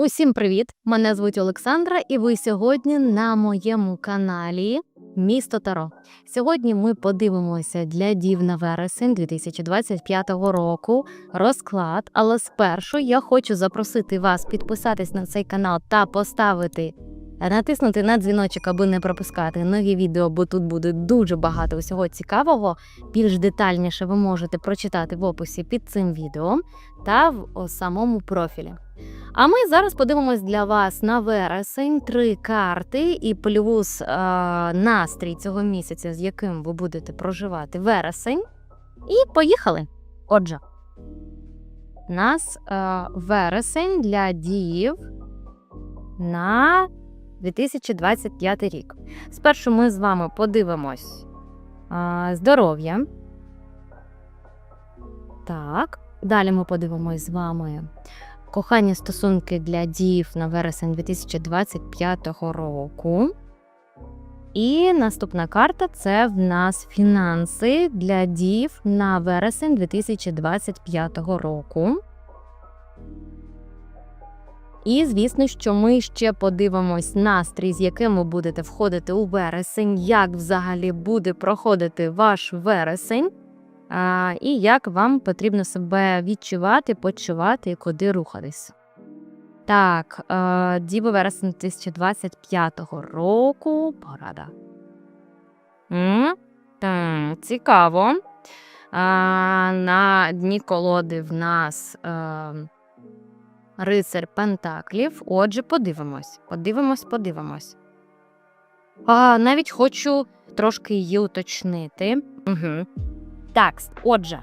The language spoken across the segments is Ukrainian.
Усім привіт! Мене звуть Олександра, і ви сьогодні на моєму каналі Місто Таро. Сьогодні ми подивимося для дів на вересень 2025 року розклад. Але спершу я хочу запросити вас підписатись на цей канал та поставити. Натиснути на дзвіночок, аби не пропускати нові відео, бо тут буде дуже багато усього цікавого. Більш детальніше ви можете прочитати в описі під цим відео та в самому профілі. А ми зараз подивимось для вас на вересень три карти і плюс е, настрій цього місяця, з яким ви будете проживати вересень. І поїхали. Отже, нас е, вересень для діїв на 2025 рік. Спершу ми з вами подивимось здоров'я. Так, далі ми подивимось з вами кохання стосунки для дів на вересень 2025 року. І наступна карта це в нас фінанси для дів на вересень 2025 року. І, звісно, що ми ще подивимось настрій, з яким ви будете входити у вересень, як взагалі буде проходити ваш вересень, а, і як вам потрібно себе відчувати, почувати і куди рухатись. Так, е, Діби вересень 2025 року. Порада. Цікаво. А, на дні колоди в нас е, рицар Пентаклів. Отже, подивимось. Подивимось, подивимось. А, навіть хочу трошки її уточнити. Угу. Так, отже,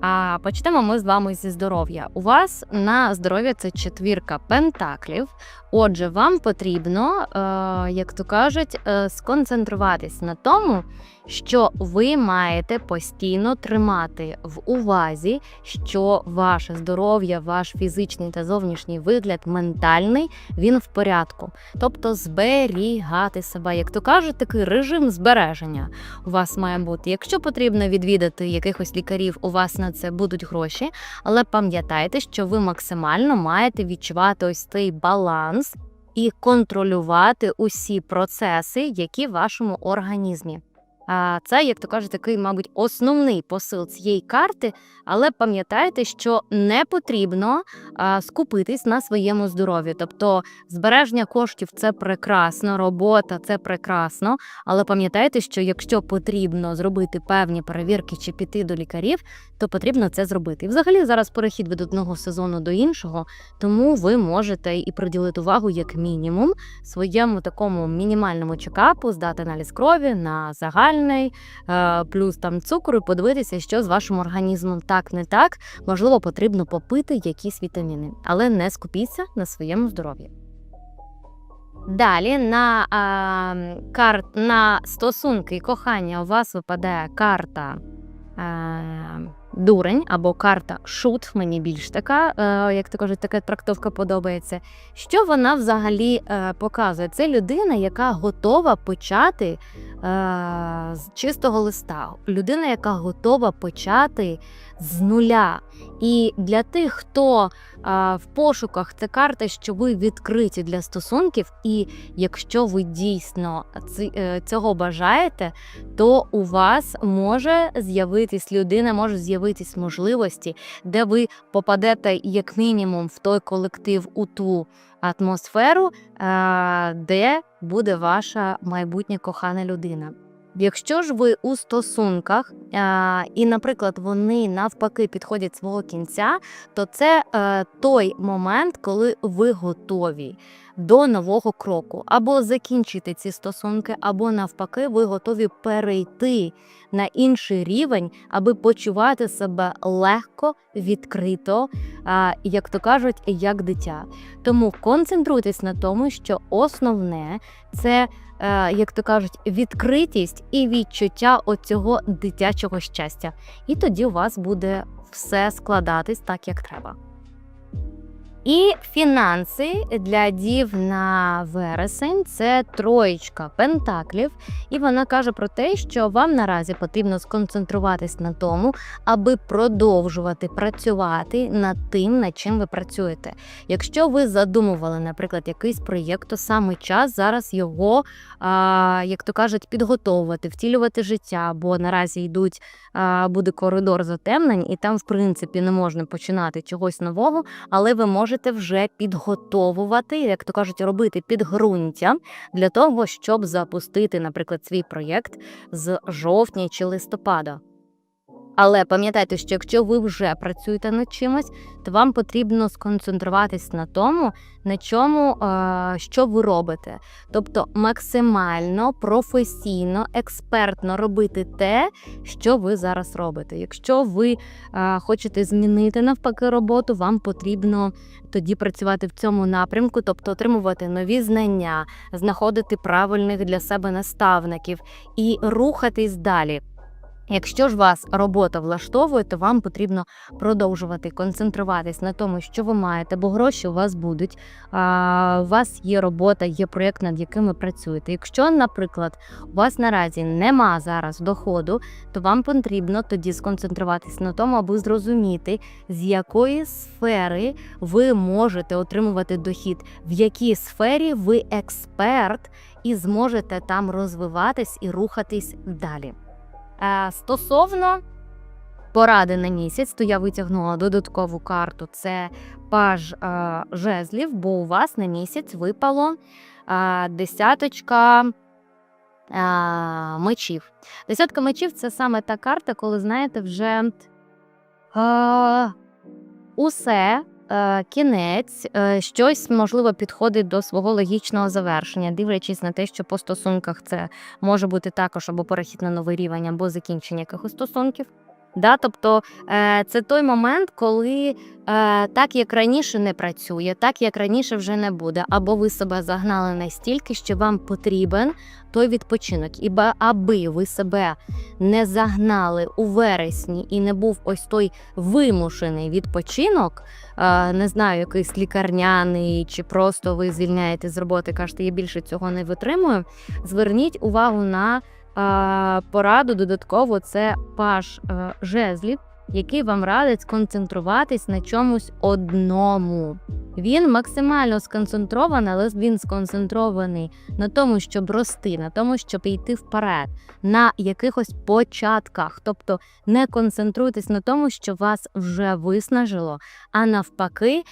а, почнемо ми з вами зі здоров'я. У вас на здоров'я це четвірка пентаклів. Отже, вам потрібно, е, як то кажуть, е, сконцентруватись на тому, що ви маєте постійно тримати в увазі, що ваше здоров'я, ваш фізичний та зовнішній вигляд, ментальний, він в порядку. Тобто зберігати себе, як то кажуть, такий режим збереження у вас має бути. Якщо потрібно відвідати якихось лікарів, у вас на це будуть гроші, але пам'ятайте, що ви максимально маєте відчувати ось цей баланс і контролювати усі процеси, які в вашому організмі. Це, як то кажуть, такий, мабуть, основний посил цієї карти. Але пам'ятайте, що не потрібно скупитись на своєму здоров'ю. Тобто збереження коштів це прекрасно, робота це прекрасно. Але пам'ятайте, що якщо потрібно зробити певні перевірки чи піти до лікарів, то потрібно це зробити. І взагалі зараз перехід від одного сезону до іншого, тому ви можете і приділити увагу як мінімум своєму такому мінімальному чекапу, здати аналіз крові на загальний, е, плюс там цукру, і подивитися, що з вашим організмом так не так. Можливо, потрібно попити якісь вітаміни, але не скупіться на своєму здоров'ї. Далі на а, кар... на стосунки і кохання у вас випадає карта а, дурень або карта шут. Мені більш така, е, як то кажуть, така трактовка подобається. Що вона взагалі е, показує? Це людина, яка готова почати е, з чистого листа. Людина, яка готова почати з нуля. І для тих, хто а, в пошуках це карта, що ви відкриті для стосунків, і якщо ви дійсно е, цього бажаєте, то у вас може з'явитись людина, може з'явитись можливості, де ви попадете як мінімум в той колектив, у ту атмосферу, а, де буде ваша майбутня кохана людина. Якщо ж ви у стосунках, і, наприклад, вони навпаки підходять свого кінця, то це е, той момент, коли ви готові до нового кроку, або закінчити ці стосунки, або навпаки, ви готові перейти на інший рівень, аби почувати себе легко, відкрито, як то кажуть, як дитя. Тому концентруйтесь на тому, що основне це е, як то кажуть, відкритість і відчуття оцього дитячого щастя. І тоді у вас буде все складатись так, як треба. І фінанси для дів на вересень це троєчка пентаклів, і вона каже про те, що вам наразі потрібно сконцентруватись на тому, аби продовжувати працювати над тим, над чим ви працюєте. Якщо ви задумували, наприклад, якийсь проєкт, то саме час зараз його, а, як то кажуть, підготовувати, втілювати життя, бо наразі йдуть а, буде коридор затемнень, і там, в принципі, не можна починати чогось нового, але ви можете вже підготовувати, як то кажуть, робити підґрунтя для того, щоб запустити, наприклад, свій проєкт з жовтня чи листопада. Але пам'ятайте, що якщо ви вже працюєте над чимось, то вам потрібно сконцентруватись на тому, на чому, е, що ви робите. Тобто максимально професійно, експертно робити те, що ви зараз робите. Якщо ви е, хочете змінити навпаки роботу, вам потрібно тоді працювати в цьому напрямку, тобто отримувати нові знання, знаходити правильних для себе наставників і рухатись далі. Якщо ж вас робота влаштовує, то вам потрібно продовжувати концентруватись на тому, що ви маєте, бо гроші у вас будуть. А, у вас є робота, є проєкт, над яким ви працюєте. Якщо, наприклад, у вас наразі нема зараз доходу, то вам потрібно тоді сконцентруватись на тому, аби зрозуміти, з якої сфери ви можете отримувати дохід, в якій сфері ви експерт і зможете там розвиватись і рухатись далі. Е, Стосовно поради на місяць, то я витягнула додаткову карту. Це паж е, жезлів, бо у вас на місяць випало е, десяточка мечів. Десятка мечів це саме та карта, коли знаєте, вже е, усе. Е, Кінець, е, щось можливо підходить до свого логічного завершення, дивлячись на те, що по стосунках це може бути також або перехід на новий рівень, або закінчення якихось стосунків. Да? Тобто е, це той момент, коли е, так як раніше не працює, так як раніше вже не буде, або ви себе загнали настільки, що вам потрібен той відпочинок. І аби ви себе не загнали у вересні і не був ось той вимушений відпочинок, е, не знаю, якийсь лікарняний, чи просто ви звільняєте з роботи, кажете, я більше цього не витримую. Зверніть увагу на пораду додатково це паш е, жезлів, який вам радить сконцентруватись на чомусь одному. Він максимально сконцентрований, але він сконцентрований на тому, щоб рости, на тому, щоб йти вперед, на якихось початках. Тобто не концентруйтесь на тому, що вас вже виснажило, а навпаки,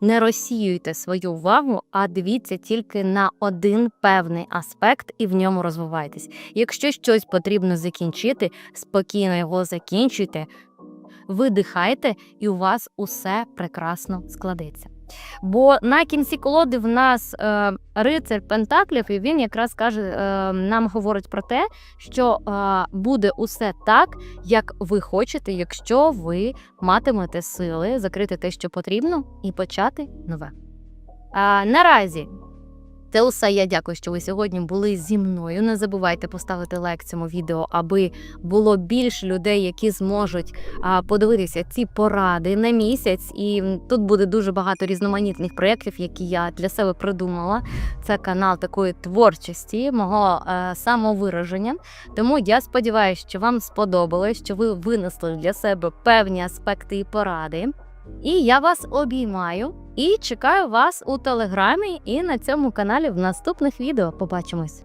не розсіюйте свою увагу, а дивіться тільки на один певний аспект і в ньому розвивайтесь. Якщо щось потрібно закінчити, спокійно його закінчуйте, видихайте, і у вас усе прекрасно складеться. Бо на кінці колоди в нас е, рицар Пентаклів, і він якраз каже, е, нам говорить про те, що е, буде усе так, як ви хочете, якщо ви матимете сили закрити те, що потрібно, і почати нове. А, наразі це усе я дякую, що ви сьогодні були зі мною. Не забувайте поставити лайк цьому відео, аби було більше людей, які зможуть подивитися ці поради на місяць. І тут буде дуже багато різноманітних проєктів, які я для себе придумала. Це канал такої творчості, мого е, самовираження. Тому я сподіваюся, що вам сподобалось, що ви винесли для себе певні аспекти і поради. І я вас обіймаю і чекаю вас у телеграмі і на цьому каналі в наступних відео. Побачимось!